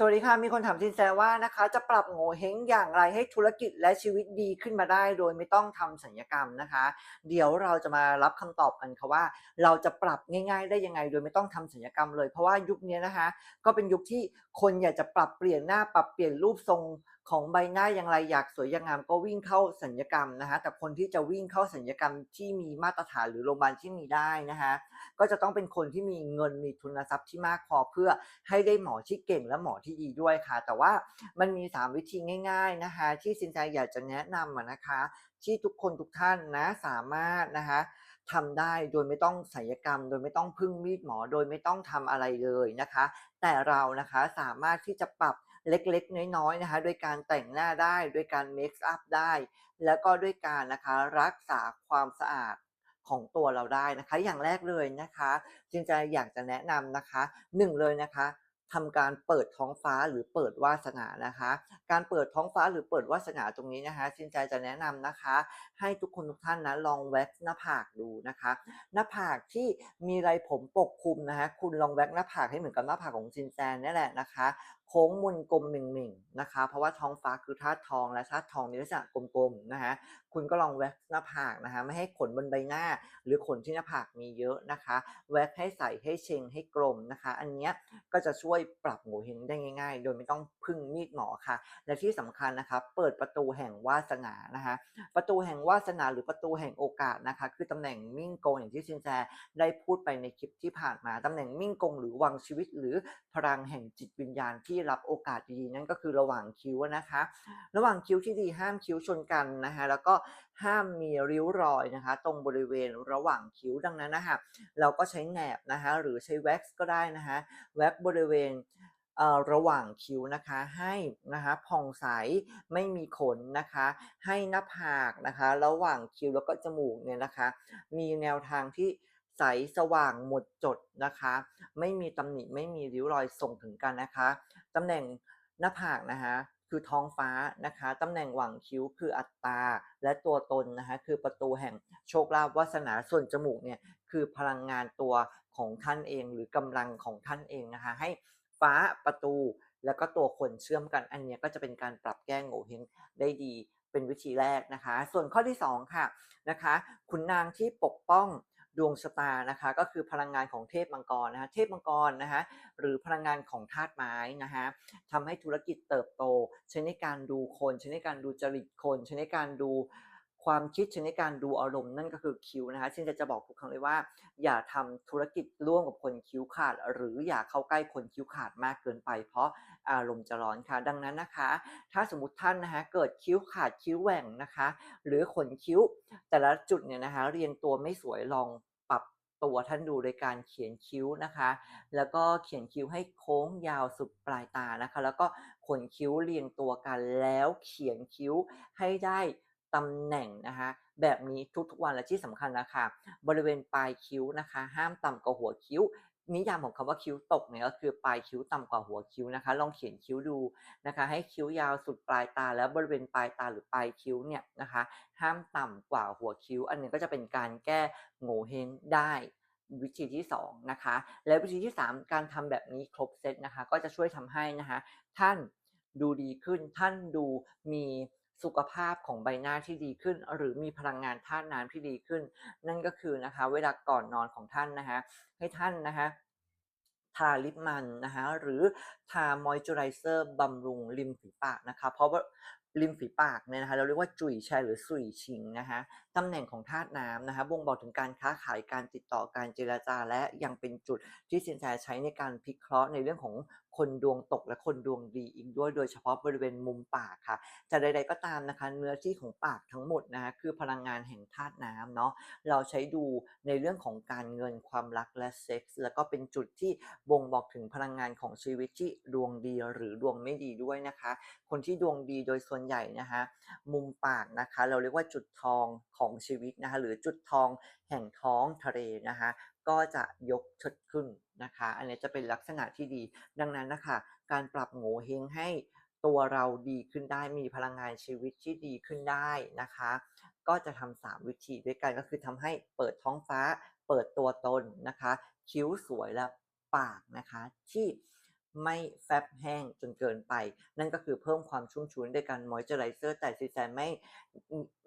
สวัสดีค่ะ มีคนถามสินแสว่านะคะ จะปรับโงเ่เฮงอย่างไรให้ธุรกิจและชีวิตดีขึ้นมาได้ โดยไม่ต้องทำสัญญกรรมนะคะ เดี๋ยวเราจะมารับคำตอบกันค่ะว่า เราจะปรับง่าย ๆ ได้ยังไง โดยไม่ต้องทำสัญญกรรมเลยเพราะว่ายุคนี้นะคะ ก็เป็นยุคที่คนอยากจะปรับเปลี่ยนหน้าปรับเปลี่ยนรูปทรง ของใบหน้าอย่างไรอยากสวยอยากงามก็วิ่งเข้าสัญญกรรมนะคะแต่คนที่จะวิ่งเข้าสัญญกรรมที่มีมาตรฐานหรือโรงพยาบาลที่มีได้นะคะก็จะต้องเป็นคนที่มีเงินมีทุนทรัพย์ที่มากพอเพื่อให้ได้หมอที่เก่งและหมอที่ดีด้วยค่ะ แต่ว่ามันมี 3 วิธีง่ายๆนะคะที่สินใจอยากจะแนะนำนะคะ ที่ทุกคนทุกท่านนะสามารถนะคะทำได้โดยไม่ต้องศัลยกรรม โดยไม่ต้องพึ่งมีดหมอ โดยไม่ต้องทำอะไรเลยนะคะ แต่เรานะคะสามารถที่จะปรับ เล็กๆ น้อยๆนะคะด้วยการแต่งหน้าได้ด้วยการเมคอัพได้ แล้วก็ด้วยการนะคะรักษาความสะอาดของตัวเราได้นะคะ อย่างแรกเลยนะคะจินจะอยากจะแนะนำนะคะหนึ่งเลยนะคะทำการเปิดท้องฟ้าหรือเปิดวาสนานะคะ การเปิดท้องฟ้าหรือเปิดวาสนาตรงนี้นะคะสินใจจะแนะนำนะคะ ให้ทุกคนทุกท่านนะลองแว็กหน้าผากดูนะคะ หน้าผากที่มีไรผมปกคลุมนะคะ คุณลองแว็กหน้าผากให้เหมือนกับหน้าผากของซินแซนนี่แหละนะคะ โค้งมนกลมหมิ่งๆนะคะ เพราะว่าท้องฟ้าคือธาตุทองและธาตุทองมีลักษณะกลมๆนะคะ คุณก็ลองแว็กหน้าผากนะคะ ไม่ให้ขนบนใบหน้า หรือขนที่หน้าผากมีเยอะนะคะ แว็กให้ใสให้เชงให้กลมนะคะ อันนี้ก็จะช่วยปรับโงเฮงได้ง่าย ๆ โดยไม่ต้องพึ่งมีดหมอค่ะ และที่สำคัญนะคะ เปิดประตูแห่งวาสนานะคะ ประตูแห่งวาสนาหรือประตูแห่งโอกาสนะคะ คือตำแหน่งมิ่งกงอย่างที่ซินแจได้พูดไปในคลิปที่ผ่านมาตำแหน่งมิ่งกงหรือวังชีวิต หรือพลังแห่งจิตวิญญาณที่รับโอกาสดีๆนั่นก็คือระหว่างคิ้วนะคะ ระหว่างคิ้วที่ดีห้ามคิ้วชนกันนะคะแล้วก็ห้ามมีริ้วรอยนะคะ ตรงบริเวณระหว่างคิ้วดังนั้นนะคะเราก็ใช้แหนบนะคะหรือใช้แว็กซ์ก็ได้นะคะแว็กบริเวณระหว่างคิ้วนะคะให้นะคะผ่องใสไม่มีขนนะคะ ให้หน้าผากนะคะ ระหว่างคิ้วแล้วก็จมูกเนี่ยนะคะ มีแนวทางที่ใสสว่างหมดจดนะคะ ไม่มีตำหนิไม่มีริ้วรอยส่งถึงกันนะคะ ตำแหน่งหน้าผากนะคะคือท้องฟ้านะคะตำแหน่งหว่างคิ้วคืออัตตา และตัวตนนะคะคือประตูแห่งโชคลาภวาสนาส่วนจมูกเนี่ยคือพลังงานตัวของท่านเอง หรือกำลังของท่านเองนะคะให้ฟ้าประตูแล้วก็ตัวคนเชื่อมกันอันนี้ก็จะเป็นการปรับแก้โง่เฮงได้ดีเป็นวิธีแรกนะคะ ส่วนข้อที่2ค่ะนะคะขุนนางที่ปกป้อง ดวงชะตานะคะก็คือพลังงานของเทพมังกรนะคะเทพมังกรนะคะหรือพลังงานของธาตุไม้นะคะทำให้ธุรกิจเติบโต ใช้ในการดูคนใช้ในการดูจริตคน ใช้ในการดูความคิดใช้ในการดูอารมณ์นั่นก็คือคิวนะคะซึ่งจะจะบอกทุกครั้งเลยว่า อย่าทำธุรกิจร่วมกับคนคิ้วขาด หรืออย่าเข้าใกล้คนคิ้วขาดมากเกินไป เพราะอารมณ์จะร้อนค่ะ ดังนั้นนะคะ ถ้าสมมติท่านนะคะเกิดคิ้วขาดคิ้วแหว่งนะคะ หรือขนคิ้วแต่ละจุดเนี่ยนะคะเรียงตัวไม่สวยลอง ตัวท่านดูโดยการเขียนคิ้วนะคะ แล้วก็เขียนคิ้วให้โค้งยาวสุดปลายตานะคะ แล้วก็ขนคิ้วเรียงตัวกันแล้วเขียนคิ้วให้ได้ ตำแหน่งนะคะแบบนี้ทุกๆวันและที่สำคัญนะคะบริเวณปลายคิ้วนะคะ ห้ามต่ำกว่าหัวคิ้ว นิยามของคำว่าคิ้วตกเนี่ยก็คือปลายคิ้วต่ำกว่าหัวคิ้วนะคะ ลองเขียนคิ้วดูนะคะ ให้คิ้วยาวสุดปลายตา แล้วบริเวณปลายตาหรือปลายคิ้วเนี่ยนะคะ ห้ามต่ำกว่าหัวคิ้ว อันนี้ก็จะเป็นการแก้โง่เฮงได้วิธีที่2นะคะ และวิธีที่ 3 การทำแบบนี้ครบเซตนะคะ ก็จะช่วยทำให้นะคะ ท่านดูดีขึ้นท่านดูมี สุขภาพของใบหน้าที่ดีขึ้น หรือมีพลังงานธาตุน้ำที่ดีขึ้น นั่นก็คือนะคะ เวลาก่อนนอนของท่านนะคะ ให้ท่านนะคะทาลิปมันนะคะหรือทามอยเจอไรเซอร์บำรุงริมฝีปากนะคะเพราะว่าริมฝีปากเนี่ยนะคะเราเรียกว่าจุ๋ยแชหรือสุยชิงนะคะตำแหน่งของธาตุน้ำนะคะบ่งบอกถึงการค้าขายการติดต่อการเจรจา และยังเป็นจุดที่สินแสใช้ในการพิเคราะห์ในเรื่องของ คนดวงตกและคนดวงดีอีกด้วยโดยเฉพาะบริเวณมุมปากค่ะแต่ใดๆก็ตามนะคะ เนื้อที่ของปากทั้งหมดนะคะคือพลังงานแห่งธาตุน้ำเนาะเราใช้ดูในเรื่องของการเงินความรักและเซ็กส์แล้วก็เป็นจุดที่บ่งบอกถึงพลังงานของชีวิตที่ดวงดีหรือดวงไม่ดีด้วยนะคะ คนที่ดวงดีโดยส่วนใหญ่นะคะมุมปากนะคะ เราเรียกว่าจุดทองของชีวิตนะคะหรือจุดทองแห่งท้องทะเลนะคะ ก็จะยกชดขึ้นนะคะ อันนี้จะเป็นลักษณะที่ดี ดังนั้นนะคะ การปรับโงเฮงให้ตัวเราดีขึ้นได้มีพลังงานชีวิตที่ดีขึ้นได้นะคะ ก็จะทำสามวิธีด้วยกันก็คือทำให้เปิดท้องฟ้า เปิดตัวตนนะคะ คิ้วสวยและปากนะคะที่ ไม่แฟบแห้งจนเกินไป นั่นก็คือเพิ่มความชุ่มชื้นด้วยการมอยเจอไรเซอร์แต่สินแสไม่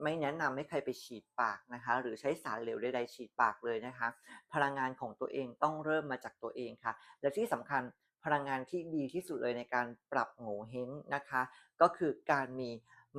ไม่แนะนำให้ใครไปฉีดปากนะคะ หรือใช้สารเหลวใดๆฉีดปากเลยนะคะ พลังงานของตัวเองต้องเริ่มมาจากตัวเองค่ะ และที่สำคัญพลังงานที่ดีที่สุดเลยในการปรับโงเห้งนะคะ ก็คือการมี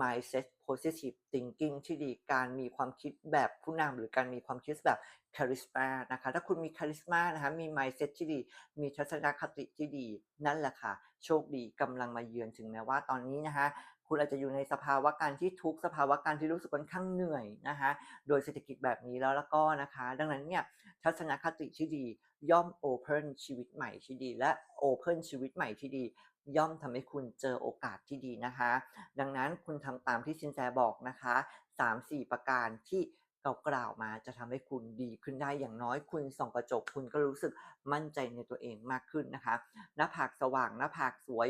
mindset positive thinking ที่ดีการมีความคิดแบบผู้นำหรือการมีความคิดแบบ charisma นะคะถ้าคุณมี charisma นะคะมี mindset ที่ดี มีทัศนคติที่ดี นั่นแหละค่ะ โชคดีกำลังมาเยือนถึงแม้ว่าตอนนี้นะคะคุณอาจจะอยู่ในสภาวะการที่ทุกสภาวะการที่รู้สึกค่อนข้างเหนื่อยนะคะ โดยเศรษฐกิจแบบนี้แล้วแล้วก็นะคะ ดังนั้นเนี่ยทัศนคติที่ดีย่อม open ชีวิตใหม่ที่ดี และ open ชีวิตใหม่ที่ดี ย่อมทำให้คุณเจอโอกาสที่ดีนะคะ ดังนั้นคุณทำตามที่ชินแจบอกนะคะ 3-4 ประการที่เรากล่าวมาจะทำให้คุณดีขึ้นได้อย่างน้อยคุณส่องกระจกคุณก็รู้สึกมั่นใจในตัวเองมากขึ้นนะคะหน้าผากสว่างหน้าผากสวย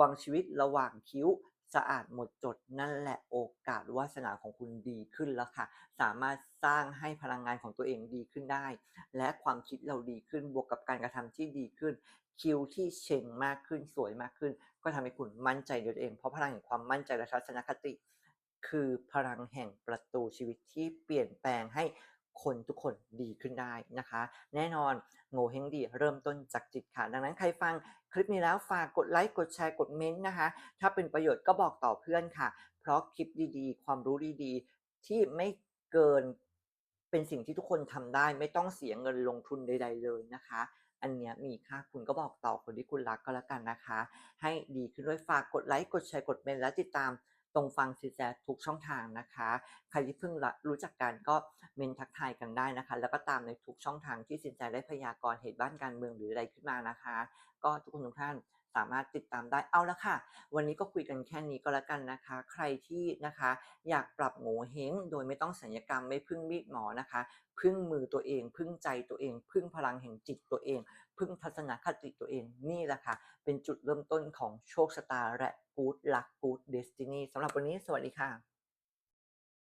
วังชีวิตระหว่างคิ้วสะอาดหมดจดนั่นแหละโอกาสวาสนาของคุณดีขึ้นแล้วค่ะ สามารถสร้างให้พลังงานของตัวเองดีขึ้นได้ และความคิดเราดีขึ้นบวกกับการกระทำที่ดีขึ้น คิวที่เชงมากขึ้นสวยมากขึ้น ก็ทำให้คุณมั่นใจในตัวเองเพราะพลังแห่งความมั่นใจและทัศนคติ คือพลังแห่งประตูชีวิตที่เปลี่ยนแปลงให้คนทุกคนดีขึ้นได้นะคะ แน่นอนโง่เฮงดีเริ่มต้นจากจิตค่ะ ดังนั้นใครฟังคลิปนี้แล้วฝากกดไลค์กดแชร์กดเม้นต์นะคะ ถ้าเป็นประโยชน์ก็บอกต่อเพื่อนค่ะ เพราะคลิปดีๆ ความรู้ดีๆ ที่ไม่เกินเป็นสิ่งที่ทุกคนทำได้ ไม่ต้องเสียเงินลงทุนใด ๆ เลยนะคะ อันเนี้ยมีค่าคุณก็บอกต่อคนที่คุณรักก็แล้วกันนะคะ ให้ดีขึ้นด้วยฝากกดไลค์กดแชร์กดเมนต์และติดตาม ตรงฟังซีแซทุกช่องทางนะคะ ใครที่เพิ่งรู้จักกันก็เมนทักทายกันได้นะคะ แล้วก็ตามในทุกช่องทางที่สินใจได้พยากรณ์เหตุบ้านการเมืองหรืออะไรขึ้นมานะคะ ก็ทุกคนทุกท่าน สามารถติดตามได้เอาละค่ะ วันนี้ก็คุยกันแค่นี้ก็แล้วกันนะคะ ใครที่นะคะ อยากปรับโงเฮงโดยไม่ต้องสัญญกรรมไม่พึ่งมีดหมอนะคะ พึ่งมือตัวเอง พึ่งใจตัวเอง พึ่งพลังแห่งจิตตัวเอง พึ่งทัศนคติตัวเองนี่แหละค่ะ เป็นจุดเริ่มต้นของโชคชะตาและ Good Luck Good Destiny สำหรับวันนี้สวัสดีค่ะ